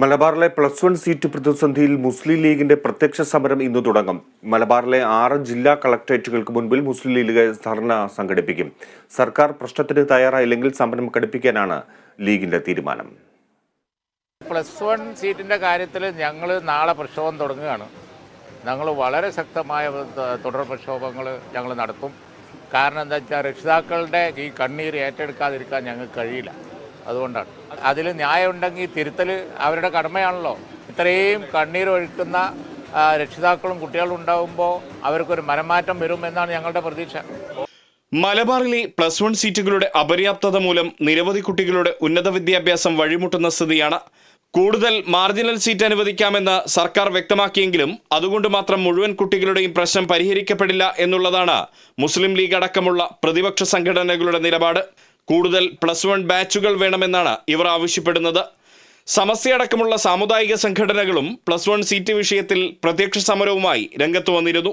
മലബാറിലെ plus one seat പ്രതിസന്ധിയിൽ മുസ്ലിം ലീഗിന്റെ പ്രത്യക്ഷ സമരം ഇന്ന് തുടങ്ങും. മലബാറിലെ ആറ് ജില്ലാ കളക്ടറേറ്റുകൾക്ക് മുൻപിൽ മുസ്ലിം ലീഗ് ധർണ സംഘടിപ്പിക്കും. സർക്കാർ പ്രശ്നത്തിന് തയ്യാറായില്ലെങ്കിൽ സമരം ഘടിപ്പിക്കാനാണ് ലീഗിന്റെ തീരുമാനം. പ്ലസ് വൺ സീറ്റിന്റെ കാര്യത്തിൽ ഞങ്ങൾ നാളെ പ്രക്ഷോഭം തുടങ്ങുകയാണ്. ഞങ്ങൾ വളരെ ശക്തമായ തുടർ പ്രക്ഷോഭങ്ങൾ ഞങ്ങൾ നടത്തും. കാരണം എന്താ വെച്ചാൽ രക്ഷിതാക്കളുടെ ഈ കണ്ണീർ ഏറ്റെടുക്കാതിരിക്കാൻ ഞങ്ങൾക്ക് കഴിയില്ല. അതുകൊണ്ടാണ്. അതിൽ ന്യായം ന്യായമുണ്ടെങ്കിൽ തിരുത്തൽ അവരുടെ കടമയാണല്ലോ. ഇത്രയും ആ, രക്ഷിതാക്കളും കുട്ടികളും ഉണ്ടാകുമ്പോൾ അവർക്കൊരു മനമാറ്റം വരും എന്നാണ് ഞങ്ങളുടെ പ്രതീക്ഷ. മലബാറിലെ പ്ലസ് വൺ സീറ്റുകളുടെ അപര്യാപ്തത മൂലം നിരവധി കുട്ടികളുടെ ഉന്നത വിദ്യാഭ്യാസം വഴിമുട്ടുന്ന സ്ഥിതിയാണ്. കൂടുതൽ മാർജിനൽ സീറ്റ് അനുവദിക്കാമെന്ന് സർക്കാർ വ്യക്തമാക്കിയെങ്കിലും അതുകൊണ്ട് മാത്രം മുഴുവൻ കുട്ടികളുടെയും പ്രശ്നം പരിഹരിക്കപ്പെടില്ല എന്നുള്ളതാണ് മുസ്ലിം ലീഗ് അടക്കമുള്ള പ്രതിപക്ഷ സംഘടനകളുടെ നിലപാട്. കൂടുതൽ പ്ലസ് വൺ ബാച്ചുകൾ വേണമെന്നാണ് ഇവർ ആവശ്യപ്പെടുന്നത്. സമസ്യയടക്കമുള്ള സാമുദായിക സംഘടനകളും പ്ലസ് വൺ സീറ്റ് വിഷയത്തിൽ പ്രത്യക്ഷ സമരവുമായി രംഗത്ത് വന്നിരുന്നു.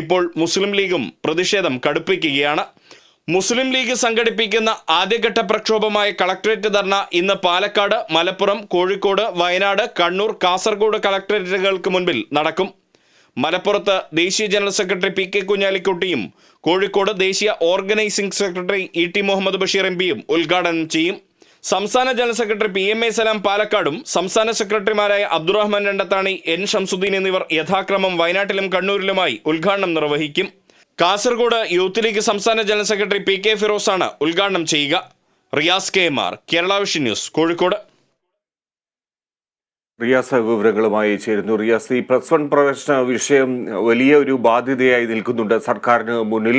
ഇപ്പോൾ മുസ്ലിം ലീഗും പ്രതിഷേധം കടുപ്പിക്കുകയാണ്. മുസ്ലിം ലീഗ് സംഘടിപ്പിക്കുന്ന ആദ്യഘട്ട പ്രക്ഷോഭമായ കളക്ടറേറ്റ് ധർണ ഇന്ന് പാലക്കാട് മലപ്പുറം കോഴിക്കോട് വയനാട് കണ്ണൂർ കാസർഗോഡ് കളക്ടറേറ്റുകൾക്ക് മുൻപിൽ നടക്കും. മലപ്പുറത്ത് ദേശീയ ജനറൽ സെക്രട്ടറി പി കെ കുഞ്ഞാലിക്കുട്ടിയും കോഴിക്കോട് ദേശീയ organising secretary E T Muhammad Basheer M പിയും ഉദ്ഘാടനം ചെയ്യും. സംസ്ഥാന general secretary P M A Salam പാലക്കാടും സംസ്ഥാന സെക്രട്ടറിമാരായ അബ്ദുറഹ്മാൻ രണ്ടത്താണി എൻ ഷംസുദ്ദീൻ എന്നിവർ യഥാക്രമം വയനാട്ടിലും കണ്ണൂരിലുമായി ഉദ്ഘാടനം നിർവഹിക്കും. കാസർഗോഡ് യൂത്ത് ലീഗ് സംസ്ഥാന ജനറൽ സെക്രട്ടറി പി കെ ഫിറോസാണ് ഉദ്ഘാടനം ചെയ്യുക. Riyas K M R Kerala vision news Kozhikode. Riyas വിവരങ്ങളുമായി ചേരുന്നു. റിയാസ് ഈ പ്ലസ് വൺ പ്രവേശന വിഷയം വലിയ ഒരു ബാധ്യതയായി നിൽക്കുന്നുണ്ട് സർക്കാരിന് മുന്നിൽ.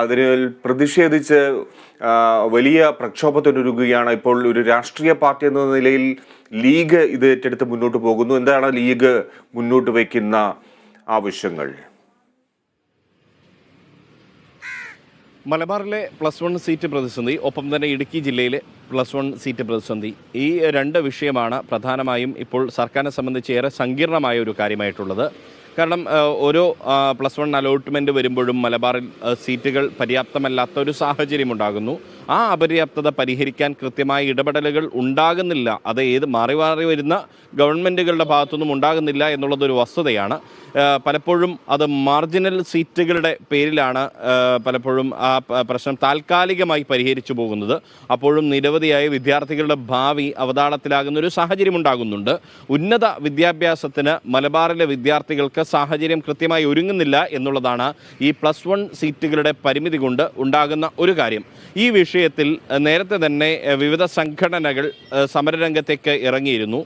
അതിന് പ്രതിഷേധിച്ച് വലിയ പ്രക്ഷോഭത്തിനൊരുങ്ങുകയാണ് ഇപ്പോൾ ഒരു രാഷ്ട്രീയ പാർട്ടി എന്ന നിലയിൽ ലീഗ് ഇത് ഏറ്റെടുത്ത് മുന്നോട്ട് പോകുന്നു. എന്താണ് ലീഗ് മുന്നോട്ട് വയ്ക്കുന്ന ആവശ്യങ്ങൾ? മലബാറിലെ പ്ലസ് വൺ സീറ്റ് പ്രതിസന്ധി ഒപ്പം തന്നെ ഇടുക്കി ജില്ലയിലെ പ്ലസ് വൺ സീറ്റ് പ്രതിസന്ധി. ഈ രണ്ട് വിഷയമാണ് പ്രധാനമായും ഇപ്പോൾ സർക്കാരിനെ സംബന്ധിച്ച് ഏറെ സങ്കീർണമായ ഒരു കാര്യമായിട്ടുള്ളത്. കാരണം ഓരോ പ്ലസ് വൺ അലോട്ട്മെന്റ് വരുമ്പോഴും മലബാറിൽ സീറ്റുകൾ പര്യാപ്തമല്ലാത്ത ഒരു സാഹചര്യം ഉണ്ടാകുന്നു. ആ അപര്യാപ്തത പരിഹരിക്കാൻ കൃത്യമായ ഇടപെടലുകൾ ഉണ്ടാകുന്നില്ല. അത് ഏത് മാറി മാറി വരുന്ന ഗവൺമെന്റുകളുടെ ഭാഗത്തുനിന്നും ഉണ്ടാകുന്നില്ല എന്നുള്ളതൊരു വസ്തുതയാണ്. പലപ്പോഴും അത് മാർജിനൽ സീറ്റുകളുടെ പേരിലാണ് പലപ്പോഴും ആ പ്രശ്നം താൽക്കാലികമായി പരിഹരിച്ചു പോകുന്നത്. അപ്പോഴും നിരവധിയായ വിദ്യാർത്ഥികളുടെ ഭാവി അവതാളത്തിലാകുന്ന ഒരു സാഹചര്യം ഉണ്ടാകുന്നുണ്ട്. ഉന്നത വിദ്യാഭ്യാസത്തിന് മലബാറിലെ വിദ്യാർത്ഥികൾക്ക് സാഹചര്യം കൃത്യമായി ഒരുങ്ങുന്നില്ല എന്നുള്ളതാണ് ഈ പ്ലസ് വൺ സീറ്റുകളുടെ പരിമിതി കൊണ്ട് ഉണ്ടാകുന്ന ഒരു കാര്യം. ഈ വിഷയത്തിൽ നേരത്തെ തന്നെ വിവിധ സംഘടനകൾ സമരരംഗത്തേക്ക് ഇറങ്ങിയിരുന്നു.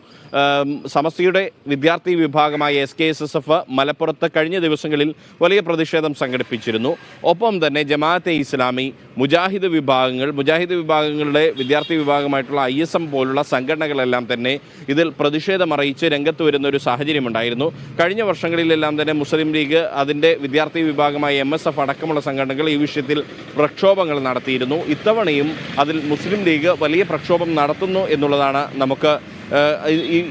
സമസ്തയുടെ വിദ്യാർത്ഥി വിഭാഗമായ S K S S F മലപ്പുറത്ത് കഴിഞ്ഞ ദിവസങ്ങളിൽ വലിയ പ്രതിഷേധം സംഘടിപ്പിച്ചിരുന്നു. ഒപ്പം തന്നെ ജമാഅത്തെ ഇസ്ലാമി മുജാഹിദ് വിഭാഗങ്ങൾ മുജാഹിദ് വിഭാഗങ്ങളുടെ വിദ്യാർത്ഥി വിഭാഗമായിട്ടുള്ള ഐ എസ് എം പോലുള്ള സംഘടനകളെല്ലാം തന്നെ ഇതിൽ പ്രതിഷേധം അറിയിച്ച് രംഗത്ത് വരുന്ന ഒരു സാഹചര്യമുണ്ടായിരുന്നു. കഴിഞ്ഞ വർഷങ്ങളിലെല്ലാം തന്നെ മുസ്ലിം ലീഗ് അതിന്റെ വിദ്യാർത്ഥി വിഭാഗമായ എം എസ് എഫ് അടക്കമുള്ള സംഘടനകൾ ഈ വിഷയത്തിൽ പ്രക്ഷോഭങ്ങൾ നടത്തിയിരുന്നു. ഇത്തവണയും അതിൽ മുസ്ലിം ലീഗ് വലിയ പ്രക്ഷോഭം നടത്തുന്നു എന്നുള്ളതാണ് നമുക്ക്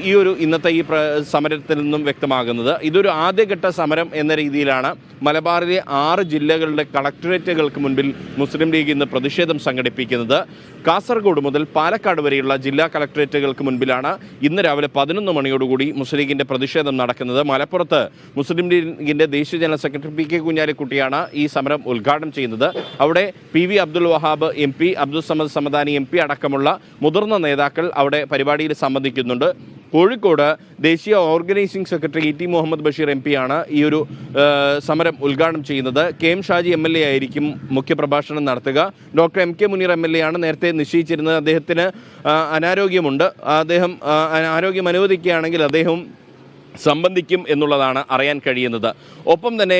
ഈ- ഒരു ഇന്നത്തെ ഈ സമരത്തിൽ നിന്നും വ്യക്തമാകുന്നത്. ഇതൊരു ആദ്യഘട്ട സമരം എന്ന രീതിയിലാണ് മലബാറിലെ ആറ് ജില്ലകളുടെ കളക്ടറേറ്റുകൾക്ക് മുൻപിൽ മുസ്ലിം ലീഗ് ഇന്ന് പ്രതിഷേധം സംഘടിപ്പിക്കുന്നത്. കാസർഗോഡ് മുതൽ പാലക്കാട് വരെയുള്ള ജില്ലാ കളക്ടറേറ്റുകൾക്ക് മുൻപിലാണ് ഇന്ന് രാവിലെ പതിനൊന്ന് മണിയോടുകൂടി മുസ്ലിം ലീഗിന്റെ പ്രതിഷേധം നടക്കുന്നത്. മലപ്പുറത്ത് മുസ്ലിം ലീഗിന്റെ ദേശീയ ജനറൽ സെക്രട്ടറി പി കെ കുഞ്ഞാലിക്കുട്ടിയാണ് ഈ സമരം ഉദ്ഘാടനം ചെയ്യുന്നത്. അവിടെ P V Abdul Wahab M P Abdul Samad Samadani M P അടക്കമുള്ള മുതിർന്ന നേതാക്കൾ അവിടെ പരിപാടിയിൽ സംബന്ധിക്കുന്നുണ്ട്. കോഴിക്കോട് ദേശീയ organising secretary E T Muhammad Basheer M ആണ് ഈ ഒരു സമരം ഉദ്ഘാടനം ചെയ്യുന്നത്. K M Shaji M L A ആയിരിക്കും മുഖ്യപ്രഭാഷണം നടത്തുക. Doctor M K Muneer M L A ആണ് നേരത്തെ നിശ്ചയിച്ചിരുന്നത്. അദ്ദേഹത്തിന് അനാരോഗ്യമുണ്ട്. അദ്ദേഹം ആരോഗ്യം അനുവദിക്കുകയാണെങ്കിൽ അദ്ദേഹം സംബന്ധിക്കും എന്നുള്ളതാണ് അറിയാൻ കഴിയുന്നത്. ഒപ്പം തന്നെ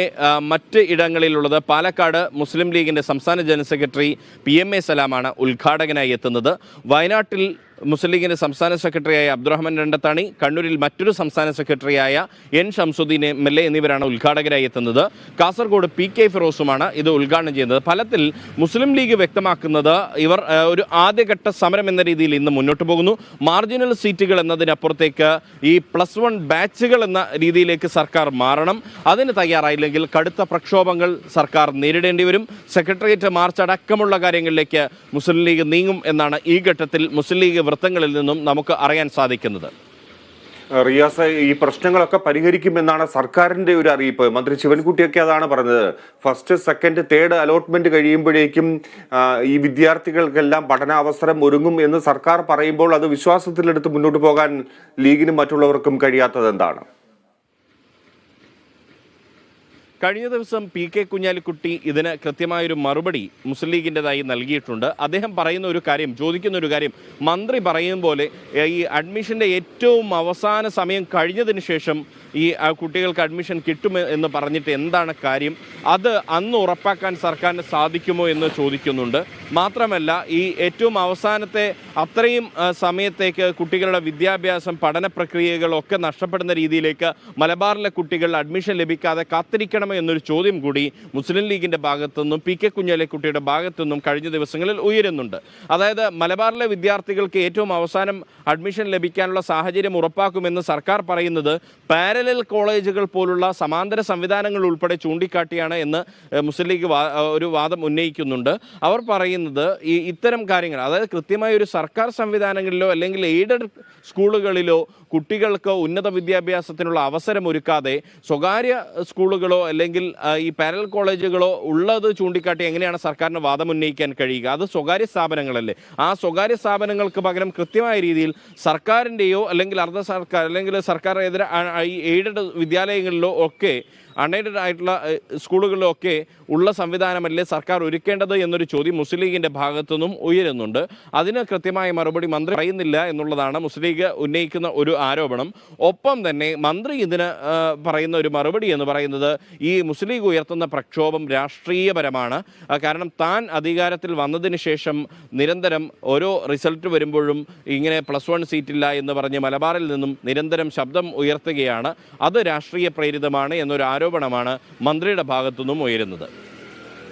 മറ്റ് ഇടങ്ങളിലുള്ളത് പാലക്കാട് മുസ്ലിം ലീഗിന്റെ സംസ്ഥാന general secretary P M A സലാമാണ് ഉദ്ഘാടകനായി എത്തുന്നത്. വയനാട്ടിൽ മുസ്ലിം ലീഗിന്റെ സംസ്ഥാന സെക്രട്ടറിയായ അബ്ദുറഹ്മാൻ രണ്ടത്താണി കണ്ണൂരിൽ മറ്റൊരു സംസ്ഥാന സെക്രട്ടറിയായ N Shamsuddin M L A എന്നിവരാണ് ഉദ്ഘാടകരായി എത്തുന്നത്. കാസർഗോഡ് പി കെ ഫിറോസുമാണ് ഇത് ഉദ്ഘാടനം ചെയ്യുന്നത്. ഫലത്തിൽ മുസ്ലിം ലീഗ് വ്യക്തമാക്കുന്നത് ഇവർ ഒരു ആദ്യഘട്ട സമരം എന്ന രീതിയിൽ ഇന്ന് മുന്നോട്ട് പോകുന്നു. മാർജിനൽ സീറ്റുകൾ എന്നതിനപ്പുറത്തേക്ക് ഈ പ്ലസ് വൺ ബാച്ചുകൾ എന്ന രീതിയിലേക്ക് സർക്കാർ മാറണം. അതിന് തയ്യാറായില്ലെങ്കിൽ കടുത്ത പ്രക്ഷോഭങ്ങൾ സർക്കാർ നേരിടേണ്ടി വരും. സെക്രട്ടേറിയറ്റ് മാർച്ച് അടക്കമുള്ള കാര്യങ്ങളിലേക്ക് മുസ്ലിം ലീഗ് നീങ്ങും എന്നാണ് ഈ ഘട്ടത്തിൽ മുസ്ലിം ലീഗ് വൃത്തങ്ങളിൽ നിന്നും നമുക്ക് അറിയാൻ സാധിക്കുന്നത്. റിയാസ് ഈ പ്രശ്നങ്ങളൊക്കെ പരിഹരിക്കുമെന്നാണ് സർക്കാരിന്റെ ഒരു അറിയിപ്പ്. മന്ത്രി ശിവൻകുട്ടിയൊക്കെ അതാണ് പറഞ്ഞത്. ഫസ്റ്റ് സെക്കൻഡ് തേർഡ് അലോട്ട്മെന്റ് കഴിയുമ്പോഴേക്കും ഈ വിദ്യാർത്ഥികൾക്കെല്ലാം പഠനാവസരം ഒരുങ്ങും എന്ന് സർക്കാർ പറയുമ്പോൾ അത് വിശ്വാസത്തിലെടുത്ത് മുന്നോട്ട് പോകാൻ ലീഗിനും മറ്റുള്ളവർക്കും കഴിയാത്തത് എന്താണ്? കഴിഞ്ഞ ദിവസം പി കെ കുഞ്ഞാലിക്കുട്ടി ഇതിന് കൃത്യമായൊരു മറുപടി മുസ്ലിം ലീഗിന്റെതായി നൽകിയിട്ടുണ്ട്. അദ്ദേഹം പറയുന്ന ഒരു കാര്യം ചോദിക്കുന്ന ഒരു കാര്യം മന്ത്രി പറയും പോലെ ഈ അഡ്മിഷന്റെ ഏറ്റവും അവസാന സമയം കഴിഞ്ഞതിന് ശേഷം ഈ കുട്ടികൾക്ക് അഡ്മിഷൻ കിട്ടും എന്ന് പറഞ്ഞിട്ട് എന്താണ് കാര്യം? അത് അന്ന് ഉറപ്പാക്കാൻ സർക്കാരിന് സാധിക്കുമോ എന്ന് ചോദിക്കുന്നുണ്ട്. മാത്രമല്ല ഈ ഏറ്റവും അവസാനത്തെ അത്രയും സമയത്തേക്ക് കുട്ടികളുടെ വിദ്യാഭ്യാസം പഠന പ്രക്രിയകളൊക്കെ നഷ്ടപ്പെടുന്ന രീതിയിലേക്ക് മലബാറിലെ കുട്ടികൾ അഡ്മിഷൻ ലഭിക്കാതെ കാത്തിരിക്കണമോ എന്നൊരു ചോദ്യം കൂടി മുസ്ലിം ലീഗിന്റെ ഭാഗത്തുനിന്നും പി കെ ഭാഗത്തു നിന്നും കഴിഞ്ഞ ദിവസങ്ങളിൽ ഉയരുന്നുണ്ട്. അതായത് മലബാറിലെ വിദ്യാർത്ഥികൾക്ക് ഏറ്റവും അവസാനം അഡ്മിഷൻ ലഭിക്കാനുള്ള സാഹചര്യം ഉറപ്പാക്കുമെന്ന് സർക്കാർ പറയുന്നത് പാരലൽ കോളേജുകൾ പോലുള്ള സമാന്തര സംവിധാനങ്ങൾ ഉൾപ്പെടെ ചൂണ്ടിക്കാട്ടിയാണ് എന്ന് മുസ്ലിം ലീഗ് ഒരു വാദം ഉന്നയിക്കുന്നുണ്ട്. അവർ പറയുന്നത് ഈ ഇത്തരം കാര്യങ്ങൾ. അതായത് കൃത്യമായ ഒരു സർക്കാർ സംവിധാനങ്ങളിലോ അല്ലെങ്കിൽ എയ്ഡഡ് സ്കൂളുകളിലോ കുട്ടികൾക്ക് ഉന്നത വിദ്യാഭ്യാസത്തിനുള്ള അവസരം ഒരുക്കാതെ സ്വകാര്യ സ്കൂളുകളോ അല്ലെങ്കിൽ ഈ പാരൽ കോളേജുകളോ ഉള്ളത് ചൂണ്ടിക്കാട്ടി എങ്ങനെയാണ് സർക്കാരിന് വാദം ഉന്നയിക്കാൻ കഴിയുക? അത് സ്വകാര്യ സ്ഥാപനങ്ങളല്ലേ? ആ സ്വകാര്യ സ്ഥാപനങ്ങൾക്ക് പകരം കൃത്യമായ രീതിയിൽ സർക്കാരിന്റെയോ അല്ലെങ്കിൽ അർദ്ധ സർക്കാർ അല്ലെങ്കിൽ സർക്കാർ എതിരെ ഈ എയ്ഡഡ് വിദ്യാലയങ്ങളിലോ ഒക്കെ അൺഎയ്ഡഡ് ആയിട്ടുള്ള സ്കൂളുകളിലൊക്കെ ഉള്ള സംവിധാനമല്ലേ സർക്കാർ ഒരുക്കേണ്ടത് എന്നൊരു ചോദ്യം മുസ്ലിം ലീഗിന്റെ ഭാഗത്തു നിന്നും ഉയരുന്നുണ്ട്. അതിന് കൃത്യമായ മറുപടി മന്ത്രി പറയുന്നില്ല എന്നുള്ളതാണ് മുസ്ലിം ലീഗ് ഉന്നയിക്കുന്ന ഒരു ആരോപണം. ഒപ്പം തന്നെ മന്ത്രി ഇതിന് പറയുന്ന ഒരു മറുപടി എന്ന് പറയുന്നത് ഈ മുസ്ലിം ലീഗ് ഉയർത്തുന്ന പ്രക്ഷോഭം രാഷ്ട്രീയപരമാണ്. കാരണം താൻ അധികാരത്തിൽ വന്നതിന് ശേഷം നിരന്തരം ഓരോ റിസൾട്ട് വരുമ്പോഴും ഇങ്ങനെ പ്ലസ് വൺ സീറ്റില്ല എന്ന് പറഞ്ഞ് മലബാറിൽ നിന്നും നിരന്തരം ശബ്ദം ഉയർത്തുകയാണ്. അത് രാഷ്ട്രീയ പ്രേരിതമാണ് എന്നൊരു ആരോപണമാണ് മന്ത്രിയുടെ ഭാഗത്തുനിന്നും ഉയരുന്നത്